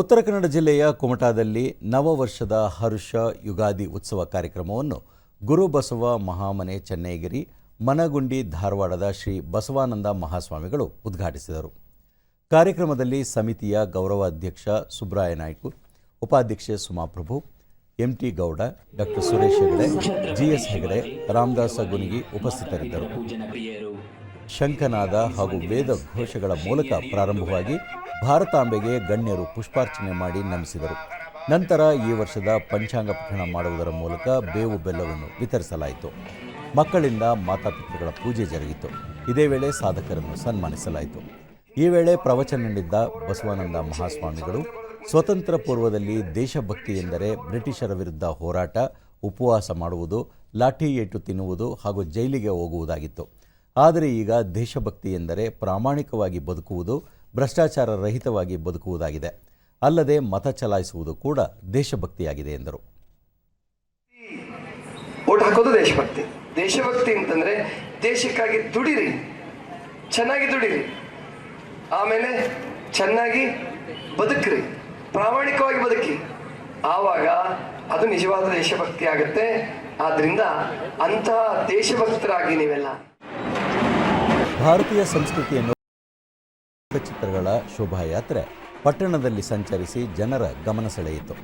ಉತ್ತರ ಕನ್ನಡ ಜಿಲ್ಲೆಯ ಕುಮಟಾದಲ್ಲಿ ನವವರ್ಷದ ಹರುಷ ಯುಗಾದಿ ಉತ್ಸವ ಕಾರ್ಯಕ್ರಮವನ್ನು ಗುರುಬಸವ ಮಹಾಮನೆ ಚೆನ್ನೈಗಿರಿ, ಮನಗುಂಡಿ ಧಾರವಾಡದ ಶ್ರೀ ಬಸವಾನಂದ ಮಹಾಸ್ವಾಮಿಗಳು ಉದ್ಘಾಟಿಸಿದರು. ಕಾರ್ಯಕ್ರಮದಲ್ಲಿ ಸಮಿತಿಯ ಗೌರವಾಧ್ಯಕ್ಷ ಸುಬ್ರಾಯ ನಾಯ್ಕು, ಉಪಾಧ್ಯಕ್ಷೆ Sumaprabhu M T Gowda, doctor Suresh Hegde, G S Hegde, Ramadasa Gunigi ಉಪಸ್ಥಿತರಿದ್ದರು. ಶಂಖನಾದ ಹಾಗೂ ವೇದ ಘೋಷಗಳ ಮೂಲಕ ಪ್ರಾರಂಭವಾಗಿ ಭಾರತಾಂಬೆಗೆ ಗಣ್ಯರು ಪುಷ್ಪಾರ್ಚನೆ ಮಾಡಿ ನಮಿಸಿದರು. ನಂತರ ಈ ವರ್ಷದ ಪಂಚಾಂಗ ಪಠಣ ಮಾಡುವುದರ ಮೂಲಕ ಬೇವು ಬೆಲ್ಲವನ್ನು ವಿತರಿಸಲಾಯಿತು. ಮಕ್ಕಳಿಂದ ಮಾತಾಪಿತೃಗಳ ಪೂಜೆ ಜರುಗಿತು. ಇದೇ ವೇಳೆ ಸಾಧಕರನ್ನು ಸನ್ಮಾನಿಸಲಾಯಿತು. ಈ ವೇಳೆ ಪ್ರವಚನ ನೀಡಿದ್ದ ಬಸವಾನಂದ ಮಹಾಸ್ವಾಮಿಗಳು, ಸ್ವತಂತ್ರ ಪೂರ್ವದಲ್ಲಿ ದೇಶಭಕ್ತಿ ಎಂದರೆ ಬ್ರಿಟಿಷರ ವಿರುದ್ಧ ಹೋರಾಟ, ಉಪವಾಸ ಮಾಡುವುದು, ಲಾಠಿ ಏಟು ತಿನ್ನುವುದು ಹಾಗೂ ಜೈಲಿಗೆ ಹೋಗುವುದಾಗಿತ್ತು. ಆದರೆ ಈಗ ದೇಶಭಕ್ತಿ ಎಂದರೆ ಪ್ರಾಮಾಣಿಕವಾಗಿ ಬದುಕುವುದು, ಭ್ರಷ್ಟಾಚಾರ ರಹಿತವಾಗಿ ಬದುಕುವುದಾಗಿದೆ. ಅಲ್ಲದೆ ಮತ ಚಲಾಯಿಸುವುದು ಕೂಡ ದೇಶಭಕ್ತಿಯಾಗಿದೆ ಎಂದರು. ಓಟ್ ಹಾಕೋದು ದೇಶಭಕ್ತಿ. ದೇಶಭಕ್ತಿ ಅಂತಂದ್ರೆ ದೇಶಕ್ಕಾಗಿ ದುಡಿರಿ, ಚೆನ್ನಾಗಿ ದುಡಿರಿ, ಆಮೇಲೆ ಚೆನ್ನಾಗಿ ಬದುಕ್ರಿ, ಪ್ರಾಮಾಣಿಕವಾಗಿ ಬದುಕಿ. ಆವಾಗ ಅದು ನಿಜವಾದ ದೇಶಭಕ್ತಿ ಆಗುತ್ತೆ. ಆದ್ರಿಂದ ಅಂತಹ ದೇಶಭಕ್ತರಾಗಿ ನೀವೆಲ್ಲ ಭಾರತೀಯ ಸಂಸ್ಕೃತಿಯನ್ನು ಚಿತ್ರಗಳ ಶೋಭಾಯಾತ್ರೆ ಪಟ್ಟಣದಲ್ಲಿ ಸಂಚರಿಸಿ ಜನರ ಗಮನ ಸೆಳೆಯಿತು.